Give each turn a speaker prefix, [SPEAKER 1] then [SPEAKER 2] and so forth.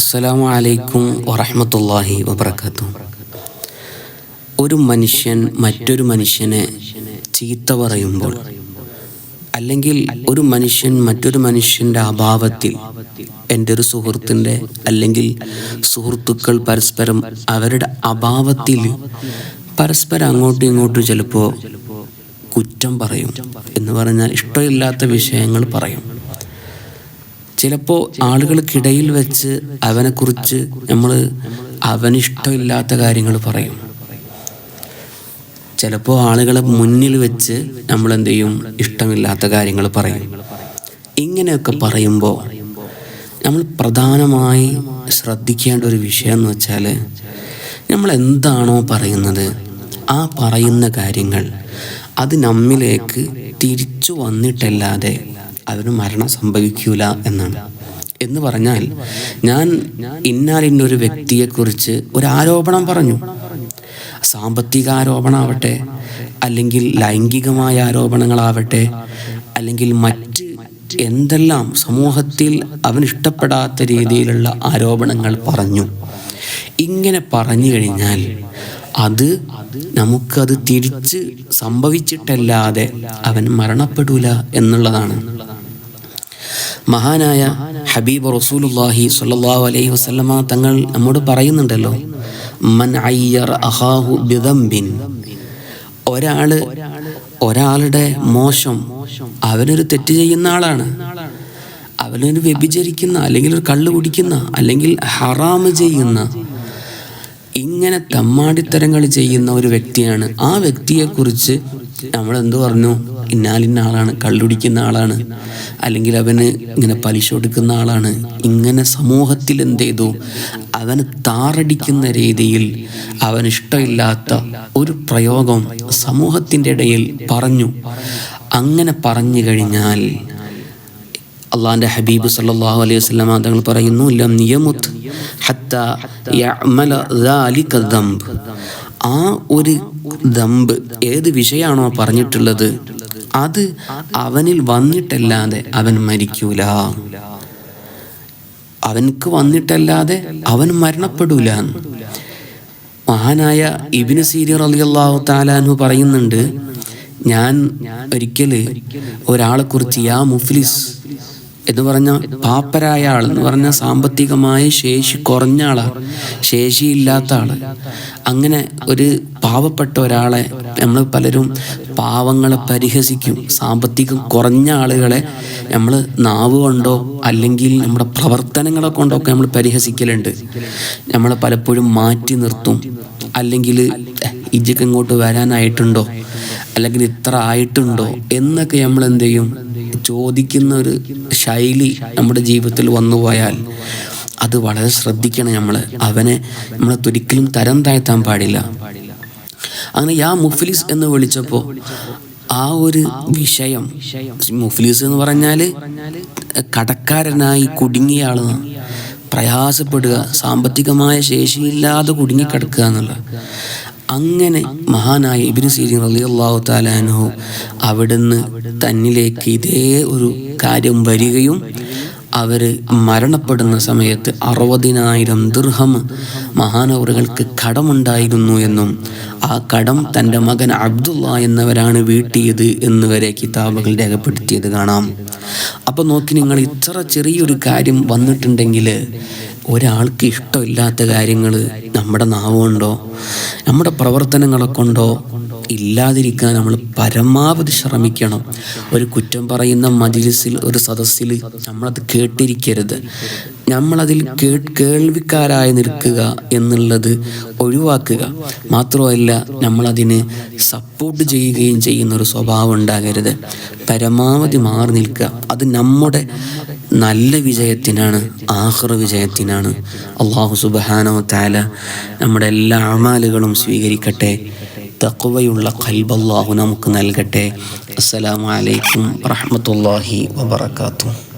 [SPEAKER 1] അസ്സലാമു അലൈക്കും വറഹമത്തല്ലാഹി വബർക്കാത്തു ഒരു മനുഷ്യൻ മറ്റൊരു മനുഷ്യനെ ചീത്ത പറയുമ്പോൾ അല്ലെങ്കിൽ ഒരു മനുഷ്യൻ മറ്റൊരു മനുഷ്യന്റെ അഭാവത്തിൽ എന്റെ ഒരു സുഹൃത്തിന്റെ അല്ലെങ്കിൽ സുഹൃത്തുക്കൾ പരസ്പരം അവരുടെ അഭാവത്തിൽ പരസ്പരം അങ്ങോട്ടും ഇങ്ങോട്ടും ചിലപ്പോൾ കുറ്റം പറയും എന്ന് പറഞ്ഞാൽ ഇഷ്ടമില്ലാത്ത വിഷയങ്ങൾ പറയും. ചിലപ്പോൾ ആളുകൾക്കിടയിൽ വെച്ച് അവനെക്കുറിച്ച് നമ്മൾ അവനിഷ്ടമില്ലാത്ത കാര്യങ്ങൾ പറയും. ചിലപ്പോൾ ആളുകളെ മുന്നിൽ വെച്ച് നമ്മൾ എന്ത് ചെയ്യും ഇഷ്ടമില്ലാത്ത കാര്യങ്ങൾ പറയും. ഇങ്ങനെയൊക്കെ പറയുമ്പോൾ നമ്മൾ പ്രധാനമായി ശ്രദ്ധിക്കേണ്ട ഒരു വിഷയം എന്ന് വെച്ചാൽ നമ്മൾ എന്താണോ പറയുന്നത് ആ പറയുന്ന കാര്യങ്ങൾ അത് നമ്മിലേക്ക് തിരിച്ചു വന്നിട്ടല്ലാതെ അവന് മരണം സംഭവിക്കൂല എന്നാണ്. എന്ന് പറഞ്ഞാൽ ഞാൻ ഇന്നാലിന്നൊരു വ്യക്തിയെക്കുറിച്ച് ഒരു ആരോപണം പറഞ്ഞു. സാമ്പത്തിക ആരോപണമാവട്ടെ അല്ലെങ്കിൽ ലൈംഗികമായ ആരോപണങ്ങളാവട്ടെ അല്ലെങ്കിൽ മറ്റ് എന്തെല്ലാം സമൂഹത്തിൽ അവൻ ഇഷ്ടപ്പെടാത്ത രീതിയിലുള്ള ആരോപണങ്ങൾ പറഞ്ഞു. ഇങ്ങനെ പറഞ്ഞു കഴിഞ്ഞാൽ അത് നമുക്കത് തിരിച്ച് സംഭവിച്ചിട്ടല്ലാതെ അവൻ മരണപ്പെടൂല എന്നുള്ളതാണ്. മഹാനായ ഹബീബ് റസൂലുല്ലാഹി സ്വല്ലല്ലാഹു അലൈഹി വസല്ലമ തങ്ങൾ നമ്മോട് പറയുന്നുണ്ടല്ലോ മൻ അയ്യർ അഹാഹു ബിദംബിൻ. ഒരാൾ ഒരാളുടെ മോശം അവനൊരു തെറ്റ് ചെയ്യുന്ന ആളാണ്. അവനൊരു വ്യഭിചരിക്കുന്ന അല്ലെങ്കിൽ ഒരു കള്ള് കുടിക്കുന്ന അല്ലെങ്കിൽ ഹറാമ് ചെയ്യുന്ന ഇങ്ങനെ തമ്മാടിത്തരങ്ങൾ ചെയ്യുന്ന ഒരു വ്യക്തിയാണ്. ആ വ്യക്തിയെക്കുറിച്ച് നമ്മൾ എന്ത് പറഞ്ഞു? ഇന്നാലിന്ന ആളാണ് കള്ളുടിക്കുന്ന ആളാണ് അല്ലെങ്കിൽ അവന് ഇങ്ങനെ പലിശ കൊടുക്കുന്ന ആളാണ്. ഇങ്ങനെ സമൂഹത്തിൽ എന്ത് ചെയ്തു? അവന് താറടിക്കുന്ന രീതിയിൽ അവന് ഇഷ്ടമില്ലാത്ത ഒരു പ്രയോഗം സമൂഹത്തിന്റെ ഇടയിൽ പറഞ്ഞു. അങ്ങനെ പറഞ്ഞു കഴിഞ്ഞാൽ അള്ളാഹിന്റെ ഹബീബ് സല്ലാഹു അലൈഹി വസല്ലം തങ്ങൾ പറയുന്നു ഹത്ത യഅമല ദാലിക ആ ഒരു ദമ്പ് ഏത് വിഷയാണോ പറഞ്ഞിട്ടുള്ളത് അത് അവനിൽ വന്നിട്ടല്ലാതെ അവൻ മരിക്കൂല. അവനക്ക് വന്നിട്ടല്ലാതെ അവൻ മരണപ്പെടൂല. മഹാനായ ഇബിന് സീരിയർ അലി അള്ളാഹു താലാനു പറയുന്നുണ്ട് ഞാൻ ഒരിക്കൽ ഒരാളെ കുറിച്ച് യാ മുഫ്ലിസ് എന്ന് പറഞ്ഞ പാപ്പരായ ആൾ എന്ന് പറഞ്ഞ സാമ്പത്തികമായ ശേഷി കുറഞ്ഞ ആളാണ് ശേഷിയില്ലാത്ത ആൾ. അങ്ങനെ ഒരു പാവപ്പെട്ട ഒരാളെ നമ്മൾ പലരും പാവങ്ങളെ പരിഹസിക്കും. സാമ്പത്തികം കുറഞ്ഞ ആളുകളെ നമ്മൾ നാവ് കൊണ്ടോ അല്ലെങ്കിൽ നമ്മുടെ പ്രവർത്തനങ്ങളെ കൊണ്ടോ ഒക്കെ നമ്മൾ പരിഹസിക്കലുണ്ട്. നമ്മൾ പലപ്പോഴും മാറ്റി നിർത്തും. അല്ലെങ്കിൽ ഇജ്ജക്ക് ഇങ്ങോട്ട് വരാനായിട്ടുണ്ടോ? അല്ലെങ്കിൽ ഇത്ര ആയിട്ടുണ്ടോ? എന്നൊക്കെ നമ്മൾ എന്ത് ചെയ്യും ചോദിക്കുന്ന ഒരു ശൈലി നമ്മുടെ ജീവിതത്തിൽ വന്നു പോയാൽ അത് വളരെ ശ്രദ്ധിക്കണം നമ്മൾ അവനെ നമ്മൾ ഒരിക്കലും തരം താഴ്ത്താൻ പാടില്ല. അങ്ങനെ യാ മുഫ്ലിസ് എന്ന് വിളിച്ചപ്പോൾ ആ ഒരു വിഷയം മുഫ്ലിസ് എന്ന് പറഞ്ഞാൽ കടക്കാരനായി കുടുങ്ങിയ ആളാണ് പ്രയാസപ്പെടുക സാമ്പത്തികമായ ശേഷിയില്ലാതെ കുടുങ്ങിക്കിടക്കുക എന്നുള്ള അങ്ങനെ മഹാനായ ഇബിന് സീരിൻ അലി അള്ളാഹു താലാനോ അവിടുന്ന് തന്നിലേക്ക് ഇതേ ഒരു കാര്യം വരികയും അവർ മരണപ്പെടുന്ന സമയത്ത് അറുപതിനായിരം ദുർഹം മഹാനവറുകൾക്ക് കടമുണ്ടായിരുന്നു എന്നും ആ കടം തന്റെ മകൻ അബ്ദുള്ള എന്നവരാണ് വീട്ടിയത് എന്ന് വരെ കിതാബുകൾ രേഖപ്പെടുത്തിയത് കാണാം. അപ്പോൾ നോക്കി നിങ്ങൾ ഇത്ര ചെറിയൊരു കാര്യം വന്നിട്ടുണ്ടെങ്കിൽ ഒരാൾക്ക് ഇഷ്ടമില്ലാത്ത കാര്യങ്ങൾ നമ്മുടെ നാവ് കൊണ്ടോ നമ്മുടെ പ്രവർത്തനങ്ങളെ കൊണ്ടോ ഇല്ലാതിരിക്കാൻ നമ്മൾ പരമാവധി ശ്രമിക്കണം. ഒരു കുറ്റം പറയുന്ന മജിലിസിൽ ഒരു സദസ്സിൽ നമ്മളത് കേട്ടിരിക്കരുത്. നമ്മളതിൽ കേ കേൾവിക്കാരായി നിൽക്കുക എന്നുള്ളത് ഒഴിവാക്കുക. മാത്രമല്ല നമ്മളതിന് സപ്പോർട്ട് ചെയ്യുകയും ചെയ്യുന്ന ഒരു സ്വഭാവം ഉണ്ടാകരുത്. പരമാവധി മാറി നിൽക്കുക. അത് നമ്മുടെ നല്ല വിജയത്തിനാണ് ആഹ്റ വിജയത്തിനാണ്. അള്ളാഹു സുബാനോ താല നമ്മുടെ എല്ലാ അമാലുകളും സ്വീകരിക്കട്ടെ. തക്കുവയുള്ള കൽബല്ലാഹു നമുക്ക് നൽകട്ടെ. അസ്സലാമു അലൈക്കും വറഹ്മത്തുള്ളാഹി വബറകാതുഹു.